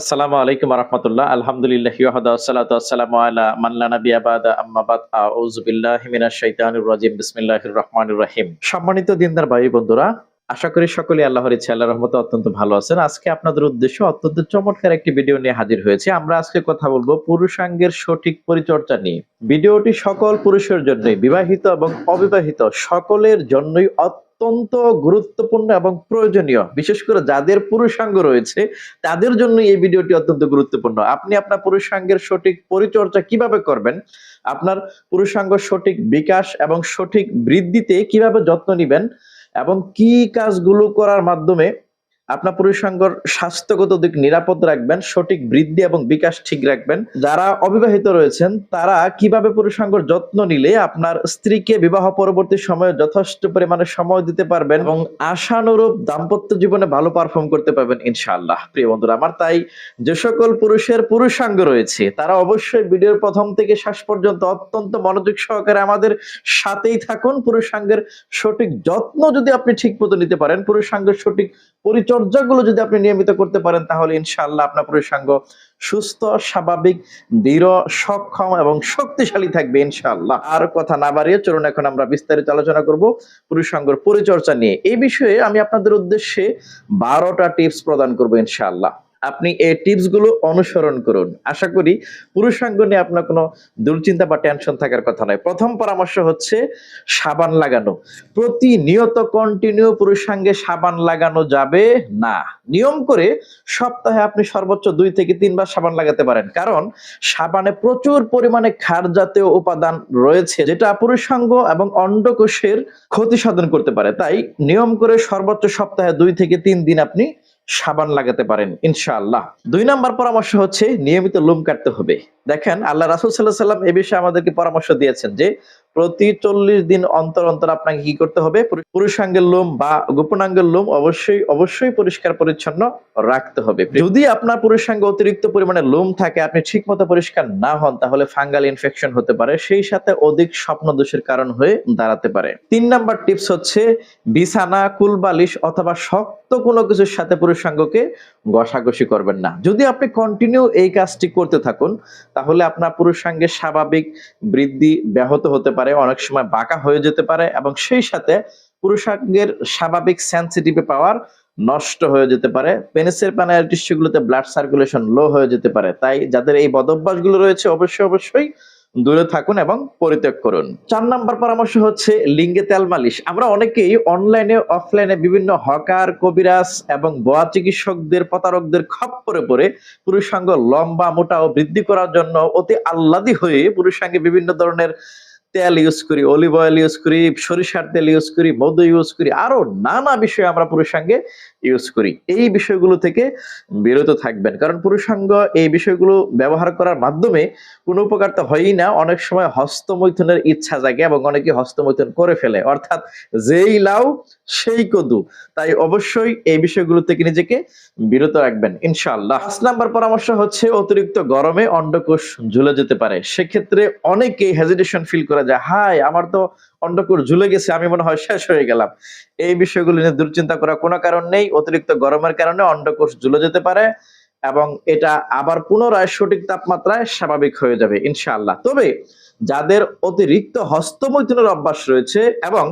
আসসালামু আলাইকুম রহমতুল্লাহ আলহামদুলিল্লাহ আসসালামু আলা মান লা নাবিয়্যা বাদা। আম্মা আউযু বিল্লাহি মিনাশ সম্মানিত দিনদার ভাই বন্ধুরা, আশা করি সকলে আল্লাহর ইচ্ছা আল্লাহর রহমতে অত্যন্ত ভালো আছেন। আজকে আপনাদের উদ্দেশ্যে অত্যন্ত চমৎকার একটি ভিডিও নিয়ে হাজির হয়েছে। আমরা আজকে কথা বলব পুরুষাঙ্গের সঠিক পরিচর্যা নিয়ে। ভিডিওটি সকল পুরুষের জন্যই, বিবাহিত এবং অবিবাহিত, সকলের জন্যই গুরুত্বপূর্ণ এবং প্রয়োজনীয়। বিশেষ করে যাদের পুরুষাঙ্গ রয়েছে, তাদের জন্য এই ভিডিওটি অত্যন্ত গুরুত্বপূর্ণ। আপনি আপনার পুরুষাঙ্গের সঠিক পরিচর্যা কীভাবে করবেন? আপনার পুরুষাঙ্গ সঠিক বিকাশ এবং সঠিক বৃদ্ধিতে কীভাবে যত্ন নেবেন? এবং কি কাজগুলো করার মাধ্যমে আপনার পুরুষাঙ্গর স্বাস্থ্যগত দিক নিরাপদ রাখবেন, সঠিক বৃদ্ধি এবং বিকাশ ঠিক রাখবেন। যারা অবিবাহিত রয়েছেন, তারা কীভাবে পুরুষাঙ্গর যত্ন নিলে আপনার স্ত্রীকে বিবাহ পরবর্তী সময়ে যথেষ্ট পরিমাণে সময় দিতে পারবেন এবং আশানুরূপ দাম্পত্য জীবনে ভালো পারফর্ম করতে পারবেন ইনশাআল্লাহ। প্রিয় বন্ধুরা, আমার তাই যে সকল পুরুষের পুরুষাঙ্গ রয়েছে, তারা অবশ্যই ভিডিওর প্রথম থেকে শেষ পর্যন্ত অত্যন্ত মনোযোগ সহকারে আমাদের সাথেই থাকুন। পুরুষাঙ্গের সঠিক যত্ন যদি আপনি ঠিক মতো নিতে পারেন, পুরুষাঙ্গের সঠিক পরিচর্যাগুলো যদি আপনি নিয়মিত করতে পারেন, তাহলে ইনশাল্লাহ আপনার পুরুষাঙ্গ সুস্থ, স্বাভাবিক, দৃঢ়, সক্ষম এবং শক্তিশালী থাকবে ইনশাল্লাহ আর কথা না বাড়িয়ে চলুন এখন আমরা বিস্তারিত আলোচনা করব পুরুষাঙ্গর পরিচর্যা নিয়ে। এই বিষয়ে আমি আপনাদের উদ্দেশ্যে বারোটা টিপস প্রদান করব ইনশাআল্লাহ। আপনি এই টিপসগুলো অনুসরণ করুন। আশা করি পুরুষাঙ্গ নিয়ে আপনার কোনো দুশ্চিন্তা বা টেনশন থাকার কথা নয়। প্রথম পরামর্শ হচ্ছে সাবান লাগানো। প্রতিনিয়ত কন্টিনিউ পুরুষাঙ্গে সাবান লাগানো যাবে না। নিয়ম করে সপ্তাহে আপনি সর্বোচ্চ দুই থেকে তিনবার সাবান লাগাতে পারেন। কারণ সাবানে প্রচুর পরিমাণে ক্ষার জাতীয় উপাদান রয়েছে, যেটা পুরুষাঙ্গ এবং অন্ডকোষের ক্ষতি সাধন করতে পারে। তাই নিয়ম করে সর্বোচ্চ সপ্তাহে দুই থেকে তিন দিন আপনি সাবান লাগাতে পারেন, ইনশাআল্লাহ। দুই নাম্বার পরামর্শ হচ্ছে, নিয়মিত লোম কাটতে হবে। দেখেন, আল্লাহ রাসুল সাল্লাহ সাল্লাম এ বিষয়ে আমাদেরকে পরামর্শ দিয়েছেন যে প্রতি চল্লিশ দিন অন্তর অন্তর আপনাকে কি করতে হবে? পুরু- পুরুষাঙ্গের লোম বা গোপনাঙ্গের লোম অবশ্যই অবশ্যই পরিষ্কার পরিচ্ছন্ন রাখতে হবে। যদি আপনার পুরুষাঙ্গে অতিরিক্ত পরিমাণে লোম থাকে আপনি ঠিক মতো পরিষ্কার না হন তাহলে ফাঙ্গাল ইনফেকশন হতে পারে। সেই সাথে অধিক স্বপ্ন দোষের কারণ হয়ে দাঁড়াতে পারে। তিন নাম্বার টিপস হচ্ছে বিছানা কুলবালিশ অথবা শক্ত কোনো কিছুর সাথে পুরুষাঙ্গকে ঘষাঘষি করবেন না। যদি আপনি কন্টিনিউ এই কাজটি করতে থাকুন তাহলে আপনার পুরুষাঙ্গের স্বাভাবিক বৃদ্ধি ব্যাহত হতে পারে। অনেক সময় বাঁকা হয়ে যেতে পারে এবং সেই সাথে পুরুষাঙ্গের স্বাভাবিক সেন্সিটিভ পাওয়ার নষ্ট হয়ে যেতে পারে। পেনিসের প্যানাল টিস্যুগুলোতে ব্লাড সার্কুলেশন লো হয়ে যেতে পারে। তাই যাদের এই বদভ্যাসগুলো রয়েছে, অবশ্যই অবশ্যই দূরে থাকুন এবং পরিত্যাগ করুন। চার নাম্বার পরামর্শ হচ্ছে লিঙ্গে তেল মালিশ। আমরা অনেকেই অনলাইনে অফলাইনে বিভিন্ন হকার, কবিরাজ এবং বোয়া চিকিৎসকদের, প্রতারকদের খপ্পরে পড়ে পুরুষাঙ্গ লম্বা, মোটা ও বৃদ্ধি করার জন্য অতি আহ্লাদি হয়ে পুরুষাঙ্গে বিভিন্ন ধরনের তেল ইউজ করি অলিভ অয়েল ইউজ করি, সরিষার তেল ইউজ করি, মধু ইউজ করি, আরও নানা বিষয়ে আমরা পুরুষাঙ্গে ইউজ করি। এই বিষয়গুলো থেকে বিরত থাকবেন। কারণ পুরুষাঙ্গ এই বিষয়গুলো ব্যবহার করার মাধ্যমে কোনো উপকার তো হয়ই না। অনেক সময় হস্তমৈথুনের ইচ্ছা জাগে এবং অনেকে হস্তমৈথুন করে ফেলে। অর্থাৎ যেই লাউ, সেই কদু। তাই অবশ্যই এই বিষয়গুলো থেকে নিজেকে বিরত রাখবেন, ইনশাআল্লাহ। পাঁচ নাম্বার পরামর্শ হচ্ছে, অতিরিক্ত গরমে অন্ডকোষ ঝুলে যেতে পারে। সেক্ষেত্রে অনেকেই হেজিটেশন ফিল করে যায় হাই, আমার তো অন্ডকূর ঝুলে গেছে, আমি মনে হয় শেষ হয়ে গেলাম। এই বিষয়গুলো নিয়ে দুশ্চিন্তা করার কোনো কারণ নেই, অতিরিক্ত গরমের কারণে অন্ডকোষ ঝুলে যেতে পারে এবং এটা আবার পুনরায় সঠিক তাপমাত্রায় স্বাভাবিক হয়ে যাবে, ইনশাআল্লাহ। তবে যাদের অতিরিক্ত হস্তমৈথুনের অভ্যাস রয়েছে এবং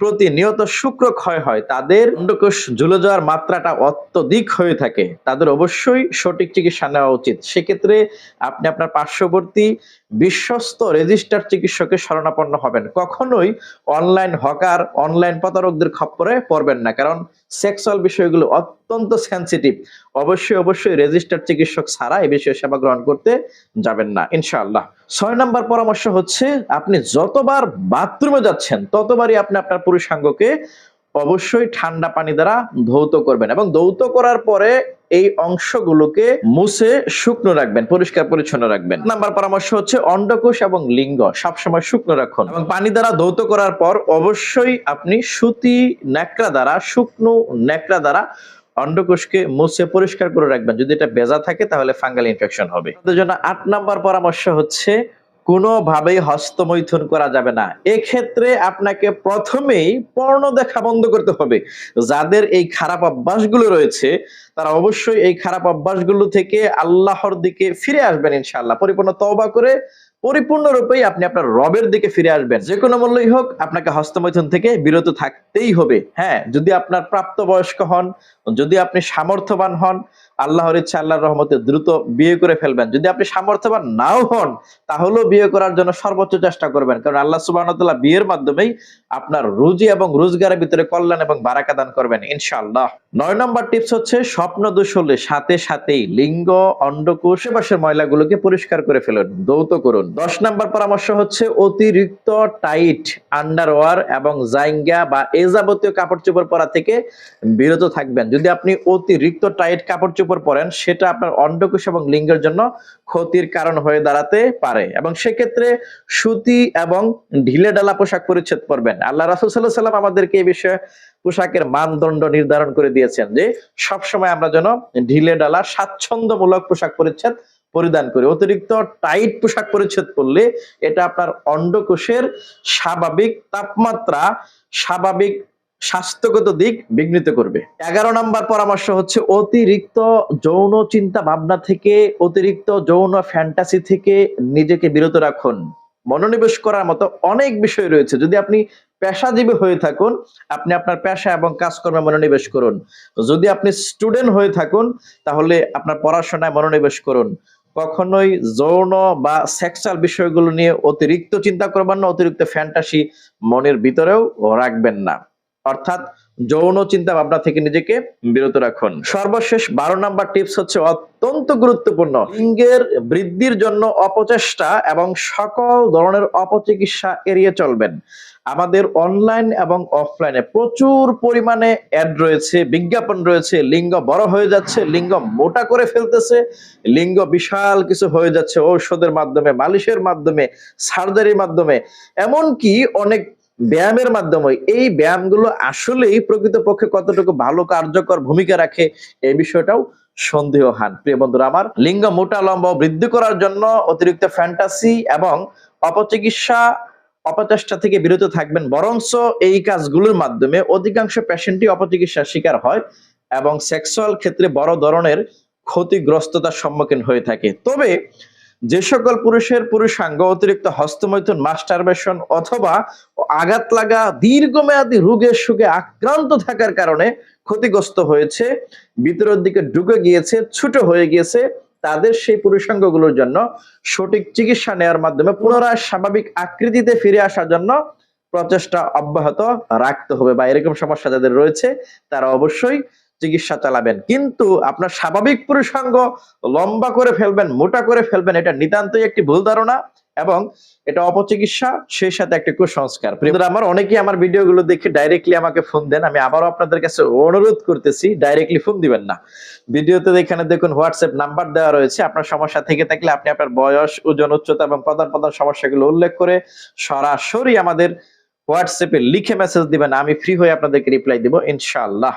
প্রতিনিয়ত শুক্র ক্ষয় হয়, তাদের অন্ডকোষ ঝুলে যাওয়ার মাত্রাটা অত্যধিক হয়ে থাকে। তাদের অবশ্যই সঠিক চিকিৎসা নেওয়া উচিত। সেক্ষেত্রে আপনি আপনার পার্শ্ববর্তী বিশ্বস্ত রেজিস্টার চিকিৎসকের শরণাপন্ন হবেন। কখনোই অনলাইন হকার অনলাইন প্রতারকদের খপ্পরে পড়বেন না। কারণ সেক্সুয়াল বিষয়গুলো অত্যন্ত সেন্সিটিভ অবশ্যই অবশ্যই রেজিস্টার চিকিৎসক ছাড়া এই বিষয়ে সেবা গ্রহণ করতে যাবেন না, ইনশাআল্লাহ। ছয় নম্বর পরামর্শ হচ্ছে, আপনি যতবার বাথরুমে যাচ্ছেন, ততবারই আপনি আপনার পুরুষাঙ্গকে অবশ্যই ঠান্ডা পানি দ্বারা ধৌত করবেন এবং ধৌত করার পরে এই অংশগুলোকে মুছে শুকনো রাখবেন, পরিষ্কার পরিচ্ছন্ন রাখবেন। নাম্বার পরামর্শ হচ্ছে অন্ডকোষ এবং লিঙ্গ, সবসময় শুকনো রাখুন এবং পানি দ্বারা ধৌত করার পর অবশ্যই আপনি সুতি ন্যাকড়া দ্বারা, শুকনো ন্যাকড়া দ্বারা অন্ডকোষকে মুছে পরিষ্কার করে রাখবেন। যদি এটা বেজা থাকে, তাহলে ফাঙ্গাল ইনফেকশন হবে। জন্য আট নাম্বার পরামর্শ হচ্ছে, কোনোভাবেই হস্তমৈথুন করা যাবে না। এক্ষেত্রে আপনাকে প্রথমেই পর্ণ দেখা বন্ধ করতে হবে। যাদের এই খারাপ অভ্যাসগুলো রয়েছে, তারা অবশ্যই এই খারাপ অভ্যাসগুলো থেকে আল্লাহর দিকে ফিরে আসবেন ইনশাআল্লাহ। পরিপূর্ণ তওবা করে পরিপূর্ণরূপেই আপনি আপনার রবের দিকে ফিরে আসবেন। যে কোনো মূল্যই হোক, আপনাকে হস্তমৈথুন থেকে বিরত থাকতেই হবে। হ্যাঁ যদি আপনার প্রাপ্তবয়স্ক হন, যদি আপনি সামর্থ্যবান হন, আল্লাহর ইচ্ছা, আল্লাহর রহমতে দ্রুত বিয়ে করে ফেলবেন। যদি আপনি সামর্থ্যবান নাও হন, তাহলেও বিয়ে করার জন্য সর্বোচ্চ চেষ্টা করবেন। কারণ আল্লাহ সুবাহতাল্লাহ বিয়ের মাধ্যমেই আপনার রুজি এবং রোজগারের ভিতরে কল্যাণ এবং বারাকা দান করবেন, ইনশাআল্লাহ। নয় নম্বর টিপস হচ্ছে স্বপ্ন দোষ হলে সাথে সাথেই লিঙ্গ অন্ডকোষ পাশের ময়লাগুলোকে পরিষ্কার করে ফেলুন দৌত করুন। দশ নম্বর পরামর্শ হচ্ছে অতিরিক্ত টাইট আন্ডারওয়ার এবং জাইঙ্গা বা এ যাবতীয় কাপড় চোপড় পরা থেকে বিরত থাকবেন। যদি আপনি অতিরিক্ত টাইট কাপড় চোপড় পরেন, সেটা আপনার অন্ডকোষ এবং লিঙ্গের জন্য ক্ষতির কারণ হয়ে দাঁড়াতে পারে এবং সেক্ষেত্রে সুতি এবং ঢিলে ডালা পোশাক পরিচ্ছেদ পরবেন। আল্লাহ রাসুল সাল্লাহ সাল্লাম আমাদেরকে এই বিষয়ে পোশাকের মানদণ্ড নির্ধারণ করে দিয়েছেন যে সবসময় আমরা যেন ঢিলে ডালা স্বাচ্ছন্দ্যমূলক পোশাক পরিচ্ছেদ পরিধান করি। অতিরিক্ত টাইট পোশাক পরিচ্ছেদ করলে এটা আপনার অন্ডকোষের স্বাভাবিক তাপমাত্রা, স্বাভাবিক স্বাস্থ্যগত দিক বিঘ্নিত করবে। এগারো নম্বর পরামর্শ হচ্ছে অতিরিক্ত যৌন চিন্তা ভাবনা থেকে, অতিরিক্ত যৌন ফ্যান্টাসি থেকে নিজেকে বিরত রাখুন। মনোনিবেশ করার মতো অনেক বিষয় রয়েছে। যদি আপনি পেশাজীবী হয়ে থাকুন, আপনি আপনার পেশা এবং কাজকর্মে মনোনিবেশ করুন। যদি আপনি স্টুডেন্ট হয়ে থাকুন, তাহলে আপনার পড়াশোনায় মনোনিবেশ করুন। কখনোই যৌন বা সেক্সুয়াল বিষয়গুলো নিয়ে অতিরিক্ত চিন্তা করবেন না, অতিরিক্ত ফ্যান্টাসি মনের ভিতরেও রাখবেন না। অর্থাৎ যৌন চিন্তা ভাবনা থেকে নিজেকে বিরত রাখুন। সর্বশেষ বারো নাম্বার টিপস হচ্ছে অত্যন্ত গুরুত্বপূর্ণ। লিঙ্গের বৃদ্ধির জন্য অপচেষ্টা এবং সকল ধরনের অপচিকিৎসা এড়িয়ে চলবেন। আমাদের অনলাইন এবং অফলাইনে প্রচুর পরিমাণে অ্যাড রয়েছে, বিজ্ঞাপন রয়েছে, লিঙ্গ বড় হয়ে যাচ্ছে, লিঙ্গ মোটা করে ফেলতেছে, লিঙ্গ বিশাল কিছু হয়ে যাচ্ছে, ঔষধের মাধ্যমে, মালিশের মাধ্যমে সার্জারির মাধ্যমে। এমনকি অনেক ব্যায়ামের মাধ্যমে। এই ব্যায়ামগুলো আসলেই প্রকৃতপক্ষে কতটুকু ভালো কার্যকর ভূমিকা রাখে, এই বিষয়টাও সন্দেহহান প্রিয় বন্ধুরা, আমার লিঙ্গ মোটা, লম্বা বৃদ্ধি করার জন্য অতিরিক্ত ফ্যান্টাসি এবং অপচিকিৎসা অপচেষ্টা থেকে বিরত থাকবেন। বরঞ্চ এই কাজগুলোর মাধ্যমে অধিকাংশ পেশেন্টই অপচিকিৎসার শিকার হয় এবং সেক্সুয়াল ক্ষেত্রে বড় ধরনের ক্ষতিগ্রস্ততার সম্মুখীন হয়ে থাকে। তবে যে সকল পুরুষের পুরুষাঙ্গ অতিরিক্ত হস্তমৈথুন, মাস্টারবেশন অথবা আঘাত লাগা দীর্ঘমেয়াদী রোগের সুখে আক্রান্ত থাকার কারণে ক্ষতিগ্রস্ত হয়েছে, ভিতরের দিকে ঢুকে গিয়েছে, ছোট হয়ে গিয়েছে, তাদের সেই পুরুষাঙ্গগুলোর জন্য সঠিক চিকিৎসা নেওয়ার মাধ্যমে পুনরায় স্বাভাবিক আকৃতিতে ফিরে আসার জন্য প্রচেষ্টা অব্যাহত রাখতে হবে বা এরকম সমস্যা যাদের রয়েছে, তারা অবশ্যই চিকিৎসা চালাবেন। কিন্তু আপনার স্বাভাবিক পুরুষাঙ্গ লম্বা করে ফেলবেন, মোটা করে ফেলবেন, এটা নিতান্তই একটি ভুল ধারণা এবং এটা অপচিকিৎসা, সেই সাথে একটা কুসংস্কার। আমার অনেকেই আমার ভিডিওগুলো দেখে ডাইরেক্টলি আমাকে ফোন দেন। আমি আবারও আপনাদের কাছে অনুরোধ করতেছি ডাইরেক্টলি ফোন দিবেন না। ভিডিওতে এখানে দেখুন হোয়াটসঅ্যাপ নাম্বার দেওয়া রয়েছে। আপনার সমস্যা থেকে থাকলে আপনি আপনার বয়স, ওজন, উচ্চতা এবং প্রধান প্রধান সমস্যাগুলো উল্লেখ করে সরাসরি আমাদের হোয়াটসঅ্যাপে লিখে মেসেজ দিবেন। আমি ফ্রি হয়ে আপনাদেরকে রিপ্লাই দিব, ইনশাআল্লাহ।